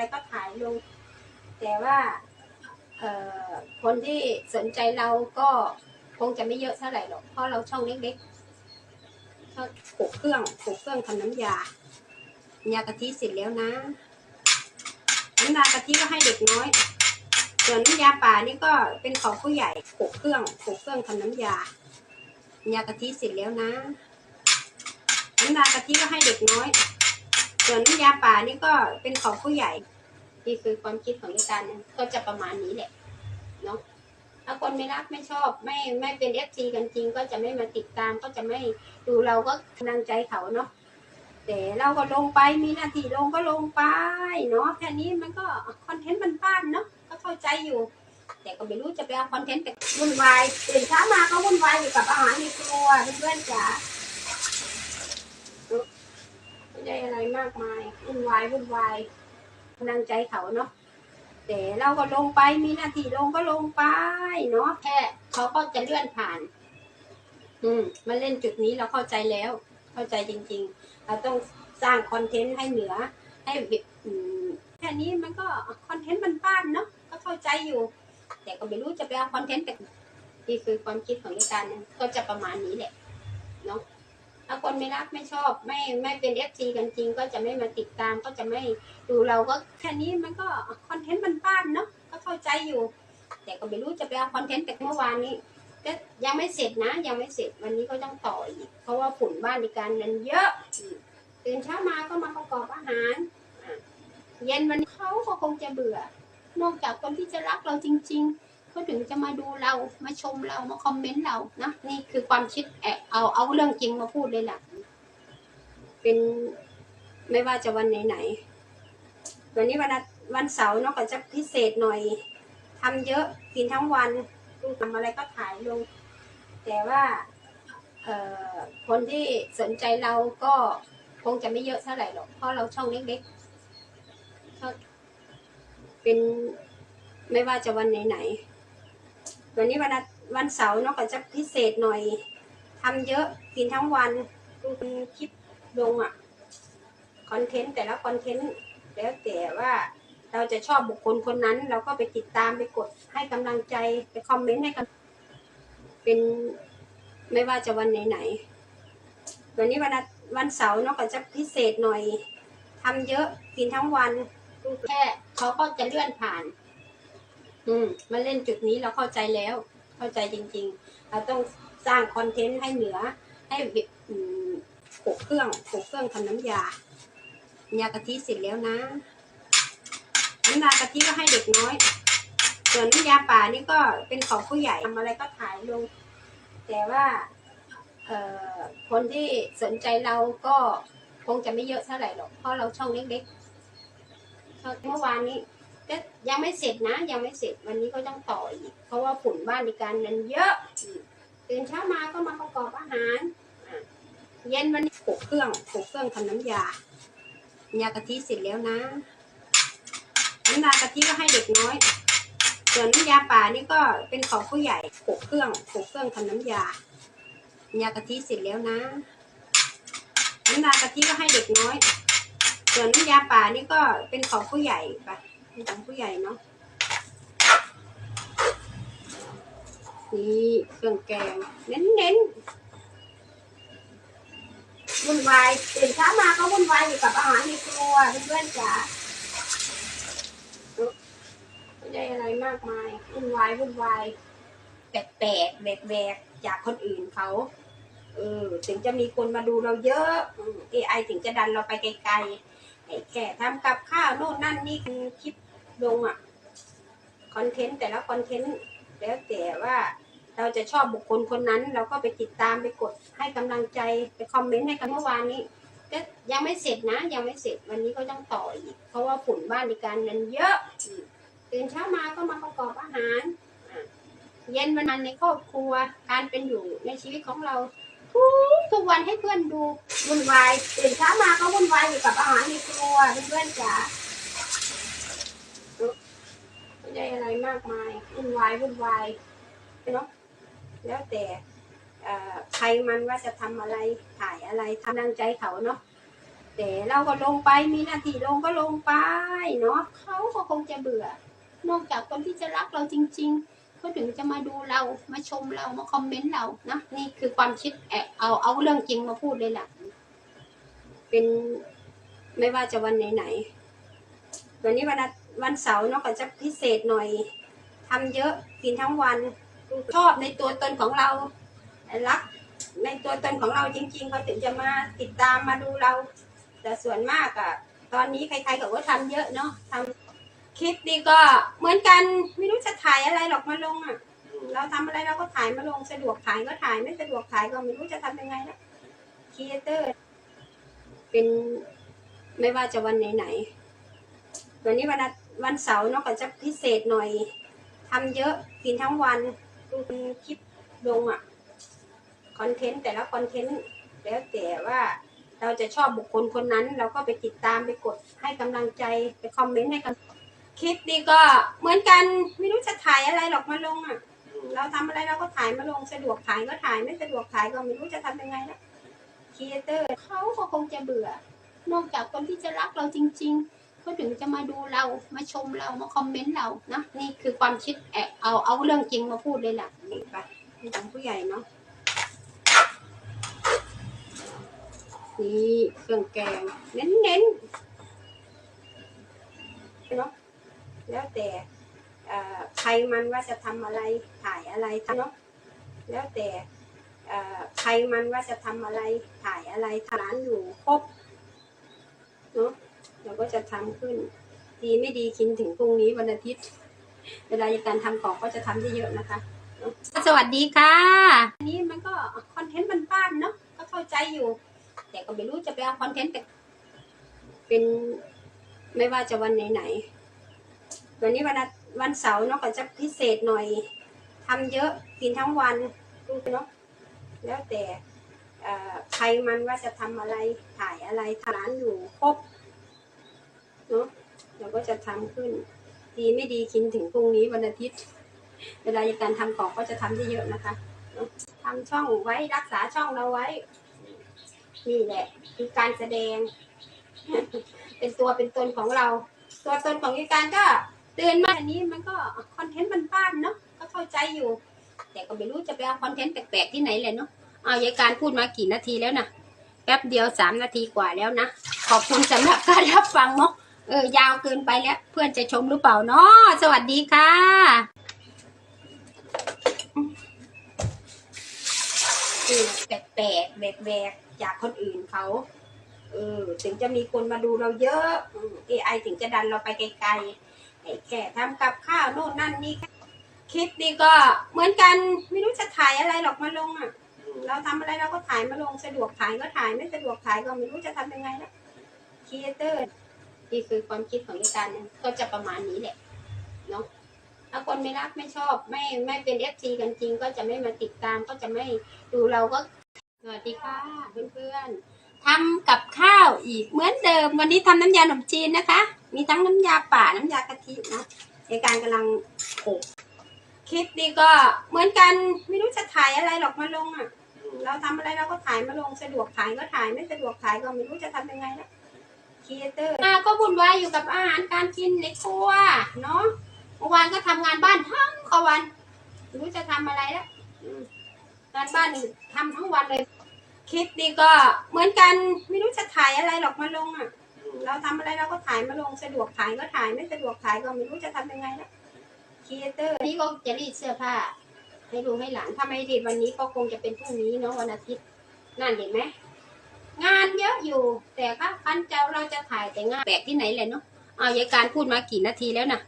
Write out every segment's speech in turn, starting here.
อะไรก็ถ่ายลง แต่ว่าคนที่สนใจเราก็คงจะไม่เยอะเท่าไหร่หรอก เพราะเราช่องเล็กๆชอบปลูกเครื่องปลูกเครื่องทำน้ำยา ยากะทิเสร็จแล้วนะน้ำยากะทิก็ให้เด็กน้อย ส่วนน้ำยาป่านี่ก็เป็นของผู้ใหญ่ปลูกเครื่องปลูกเครื่องทำน้ำยา ยากะทิเสร็จแล้วนะน้ำยากะทิก็ให้เด็กน้อย ส่วนน้ำยาป่านี่ก็เป็นของผู้ใหญ่ นี่คือความคิดของดิฉันก็จะประมาณนี้แหละเนาะถ้าคนไม่รักไม่ชอบไม่ไม่เป็นเอฟซีกันจริง ก็จะไม่มาติดตามก็จะไม่ดูเราก็กำลังใจเขาเนาะแต่เราก็ลงไปมีหน้าที่ลงก็ลงไปเนาะแค่นี้มันก็คอนเทนต์มันบ้านเนาะก็เข้าใจอยู่ แต่ก็ไม่รู้จะไปเอาคอนเทนต์แต่วุ่นวายตื่นเช้ามาก็วุ่นวายอยู่กับอาหารในครัวเพื่อนๆจ๋าไม่ได้อะไรมากมายวุ่นวายวุ่นวาย กำลังใจเขาเนาะแต่เราก็ลงไปมีหน้าที่ลงก็ลงไปเนาะแค่เขาก็จะเลื่อนผ่าน อืมมาเล่นจุดนี้เราเข้าใจแล้ว เข้าใจจริง ๆ เราต้องสร้างคอนเทนต์ให้เหนือ ให้แบบอืแค่นี้มันก็คอนเทนต์มันบ้านเนาะก็เข้าใจอยู่ แต่ก็ไม่รู้จะไปเอาคอนเทนต์แต่นี่คือความคิดของดิฉันก็จะประมาณนี้แหละเนาะ ถ้าคนไม่รักไม่ชอบไม่ไม่เป็นเอฟซีกันจริง ก็จะไม่มาติดตามก็จะไม่ดูเราก็แค่นี้มันก็คอนเทนต์บ้านๆเนาะก็เข้าใจอยู่ แต่ก็ไม่รู้จะไปเอาคอนเทนต์แต่เมื่อวานนี้ก็ยังไม่เสร็จนะ ยังไม่เสร็จวันนี้ก็ต้องต่ออีก เพราะว่าฝุ่นบ้านในการนั้นเยอะตื่นเช้ามาก็มาประกอบอาหารเย็นวันเขาก็คงจะเบื่อนอกจากคนที่จะรักเราจริง ๆ ก็ถึงจะมาดูเรามาชมเรามาคอมเมนต์เรานะนี่คือความคิดแอบเอาเอาเรื่องจริงมาพูดเลยล่ะ เป็นไม่ว่าจะวันไหนๆวันนี้วันวันเสาร์เนาะก็จะพิเศษหน่อยทำเยอะกินทั้งวันดูทำอะไรก็ถ่ายลง แต่ว่าเอ่อคนที่สนใจเราก็คงจะไม่เยอะเท่าไหร่หรอก เพราะเราช่องเล็กๆเป็นไม่ว่าจะวันไหนๆ วันนี้วันวันเสาร์เนาะก็จะพิเศษหน่อยทำเยอะกินทั้งวันดูคลิปลงอะคอนเทนต์แต่ละคอนเทนต์แล้วแต่ว่าเราจะชอบบุคคลคนนั้น เราก็ไปติดตามไปกดให้กำลังใจไปคอมเมนต์ให้กันเป็นไม่ว่าจะวันไหนๆวันนี้วันวันเสาร์เนาะก็จะพิเศษหน่อยทำเยอะกินทั้งวันแค่เขาก็จะเลื่อนผ่าน อืมมาเล่นจุดนี้เราเข้าใจแล้ว เข้าใจจริง ๆ เราต้องสร้างคอนเทนต์ให้เหนือ ให้แบบอืมปกเครื่องปกเครื่องทำน้ำยายากะทิเสร็จแล้วนะน้ำยากะทิก็ให้เด็กน้อย ส่วนน้ำยาป่านี่ก็เป็นของผู้ใหญ่ทำอะไรก็ถ่ายลง แต่ว่าเอ่อคนที่สนใจเราก็คงจะไม่เยอะเท่าไหร่หรอก เพราะเราช่องเล็กๆ เมื่อวานนี้ ก็ยังไม่เสร็จนะ ยังไม่เสร็จวันนี้ก็ต้องต่ออีก เพราะว่าฝุ่นบ้านในการนั้นเยอะตื่นเช้ามาก็มาประกอบอาหารเย็นวันนี้ปลูกเครื่องปลูกเครื่องทำน้ำยายากะทิเสร็จแล้วนะน้ำยากะทิก็ให้เด็กน้อย ส่วนน้ำยาป่านี่ก็เป็นของผู้ใหญ่ปลูกเครื่องปลูกเครื่องทำน้ำยายากะทิเสร็จแล้วนะน้ำยากะทิก็ให้เด็กน้อย ส่วนน้ำยาป่านี่ก็เป็นของผู้ใหญ่ปะ เป็นของผู้ใหญ่เนาะนี่เครื่องแกง เน้นๆวุ่นวายตื่นเช้ามาก็วุ่นวายอยู่กับอาหารในครัวเพื่อนๆจ๋าไม่ได้อะไรมากมายวุ่นวายวุ่นวายแปลกๆแบกจากคนอื่นเขาเออถึงจะมีคนมาดูเราเยอะเอไอถึงจะดันเราไปไกลๆไอ้แค่ทำกับข้าวโน่นนั่นนี่คือคลิป ลงอะคอนเทนต์แต่ละคอนเทนต์แล้วแต่ว่าเราจะชอบบุคคลคนนั้น เราก็ไปติดตามไปกดให้กำลังใจไปคอมเมนต์ให้กันเมื่อวานนี้ก็ยังไม่เสร็จนะ ยังไม่เสร็จวันนี้ก็ต้องต่ออีก เพราะว่าฝุ่นบ้านในการนั้นเยอะตื่นเช้ามาก็มาประกอบอาหาร เย็นวันนั้นในครอบครัวการเป็นอยู่ในชีวิตของเราทุกทุกวันให้เพื่อนดูวุ่นวายตื่นเช้ามาก็วุ่นวายอยู่กับอาหารในครัวเพื่อนจ๋า ไม่ได้อะไรมากมายวุ่นวายวุ่นวายเนาะแล้วแต่ใครมันว่าจะทำอะไรถ่ายอะไรทำดังใจเขาเนาะแต่เราก็ลงไปมีหน้าที่ลงก็ลงไปเนาะเขาก็คงจะเบื่อ นอกจากคนที่จะรักเราจริง ๆ เขาถึงจะมาดูเรามาชมเรามาคอมเมนต์เรานะนี่คือความคิดแอบเอาเอาเรื่องจริงมาพูดเลยล่ะเป็นไม่ว่าจะวันไหนๆวันนี้วันอา วันเสาร์เนาะก็จะพิเศษหน่อยทำเยอะกินทั้งวันชอบในตัวตนของเรารักในตัวตนของเราจริงๆเขาถึงจะมาติดตามมาดูเรา แต่ส่วนมากอะตอนนี้ใครๆเขาก็ทำเยอะเนาะทำคลิปนี่ก็เหมือนกันไม่รู้จะถ่ายอะไรหรอกมาลงอะเราทำอะไรเราก็ถ่ายมาลงสะดวกถ่ายก็ถ่ายไม่สะดวกถ่ายก็ไม่รู้จะทำยังไงแล้วครีเอเตอร์ เป็นไม่ว่าจะวันไหนๆวันนี้วันอา วันเสาร์เนาะก็จะพิเศษหน่อยทำเยอะกินทั้งวันดูคลิปลงอะคอนเทนต์แต่ละคอนเทนต์แล้วแต่ว่าเราจะชอบบุคคลคนนั้น เราก็ไปติดตามไปกดให้กำลังใจไปคอมเมนต์ให้กันคลิปนี้ก็เหมือนกันไม่รู้จะถ่ายอะไรหรอกมาลงอะ เราทำอะไรเราก็ถ่ายมาลงสะดวกถ่ายก็ถ่ายไม่สะดวกถ่ายก็ไม่รู้จะทำยังไงแล้วครีเอเตอร์เขาก็คงจะเบื่อ นอกจากคนที่จะรักเราจริง ๆ เขาถึงจะมาดูเรามาชมเรามาคอมเมนต์เรานะนี่คือความคิดแอบเอาเอาเรื่องจริงมาพูดเลยล่ะนี่ไปนี่ของผู้ใหญ่เนาะนี่เครื่องแกงเน้นเน้นเนาะแล้วแต่ใครมันว่าจะทำอะไรถ่ายอะไรเนาะแล้วแต่ใครมันว่าจะทำอะไรถ่ายอะไรร้านอยู่ครบเนาะ เราก็จะทำขึ้น ดีไม่ดีคิดถึงพรุ่งนี้วันอาทิตย์ เวลาในการทำของก็จะทำได้เยอะนะคะ สวัสดีค่ะอันนี้มันก็คอนเทนต์บ้านๆเนาะก็เข้าใจอยู่ แต่ก็ไม่รู้จะไปเอาคอนเทนต์แต่เป็นไม่ว่าจะวันไหนๆวันนี้วันวันเสาร์เนาะก็จะพิเศษหน่อยทำเยอะกินทั้งวันดูเนาะแล้วแต่ใครมันว่าจะทำอะไรถ่ายอะไรร้านอยู่ครบ เนาะเราก็จะทำขึ้น ดีไม่ดีคิดถึงพรุ่งนี้วันอาทิตย์ เวลาในการทำของก็จะทำได้เยอะนะคะเนอะทำช่องไว้รักษาช่องเราไว้ นี่แหละ คือการแสดง เป็นตัวเป็นตนของเรา ตัวตนของอีการก็เตือนมาอันนี้มันก็คอนเทนต์มันบ้านเนาะก็เข้าใจอยู่ แต่ก็ไม่รู้จะไปเอาคอนเทนต์แปลกๆที่ไหนเลยเนาะเอายายการพูดมากี่นาทีแล้วนะแป๊บเดียวสามนาทีกว่าแล้วนะ ขอบคุณสำหรับการรับฟังเนาะ เออ ยาวเกินไปแล้ว เพื่อนจะชมหรือเปล่าเนาะสวัสดีค่ะอืมแปลกๆแบกๆจากคนอื่นเขาเออถึงจะมีคนมาดูเราเยอะอืม AI ถึงจะดันเราไปไกลๆไอ้แค่ทำกับข้าวโน่นนั่นนี่คลิปนี้ก็เหมือนกันไม่รู้จะถ่ายอะไรหรอกมาลงอะ เราทำอะไรเราก็ถ่ายมาลงสะดวกถ่ายก็ถ่ายไม่สะดวกถ่ายก็ไม่รู้จะทำยังไงแล้วครีเอเตอร์ นี่คือความคิดของดิฉันก็จะประมาณนี้แหละเนาะถ้าคนไม่รักไม่ชอบไม่ไม่เป็นเอฟซีกันจริง ก็จะไม่มาติดตามก็จะไม่ดูเราก็สวัสดีค่ะเพื่อนๆทำกับข้าวอีกเหมือนเดิม วันนี้ทำน้ำยาขนมจีนนะคะ มีทั้งน้ำยาป่าน้ำยากะทินะในการกำลังโขกคลิปนี้ก็เหมือนกันไม่รู้จะถ่ายอะไรหรอกมาลงอะ เราทำอะไรเราก็ถ่ายมาลงสะดวกถ่ายก็ถ่ายไม่สะดวกถ่ายก็ไม่รู้จะทำยังไงแล้ว คีเอเตอร์อาก็วุ่นวายอยู่กับอาหารการกินในครัวเนาะเมื่อวานก็ทำงานบ้านทั้งวันไม่รู้จะทำอะไรแล้วงานบ้านนี่ทำทั้งวันเลย คลิปนี้ก็เหมือนกันไม่รู้จะถ่ายอะไรหรอกมาลงอะ เราทำอะไรเราก็ถ่ายมาลงสะดวกถ่ายก็ถ่ายไม่สะดวกถ่ายก็ไม่รู้จะทำยังไงแล้วครีเอเตอร์นี่ก็จะรีดเสื้อผ้าให้ลูให้หลานถ้าไม่รีดวันนี้ก็คงจะเป็นพรุ่งนี้เนาะวันอาทิตย์นั่นเห็นไหม งานเยอะอยู่ แต่ค่ะพันเจ้าเราจะถ่ายแต่งานแปลกที่ไหนเลยเนาะเอายายการพูดมากี่นาทีแล้วนะ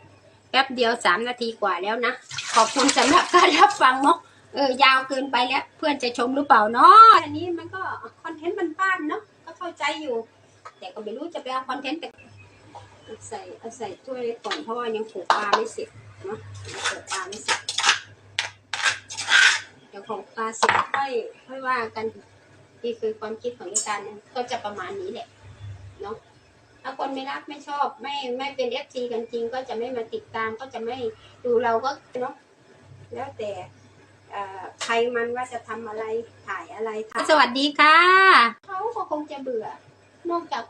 แป๊บเดียวสามนาทีกว่าแล้วนะ ขอบคุณสำหรับการรับฟังเนาะเออยาวเกินไปแล้ว เพื่อนจะชมหรือเปล่าเนาะอันนี้มันก็คอนเทนต์บ้านๆเนาะก็เข้าใจอยู่ แต่ก็ไม่รู้จะไปเอาคอนเทนต์แต่ใส่เอาใส่ถ้วยเล็กก่อนเพราะว่ายังโขกปลาไม่เสร็จเนาะยังโขกปลาไม่เสร็จเดี๋ยวขลกปลาเสร็จค่อยค่อยว่ากัน นี่คือความคิดของดิฉันก็จะประมาณนี้แหละเนาะถ้าคนไม่รักไม่ชอบไม่ไม่เป็นเอฟซีกันจริง ก็จะไม่มาติดตามก็จะไม่ดูเราก็เนาะแล้วแต่เอ่อใครมันว่าจะทำอะไรถ่ายอะไรทำสวัสดีค่ะ เขาก็คงจะเบื่อนอกจาก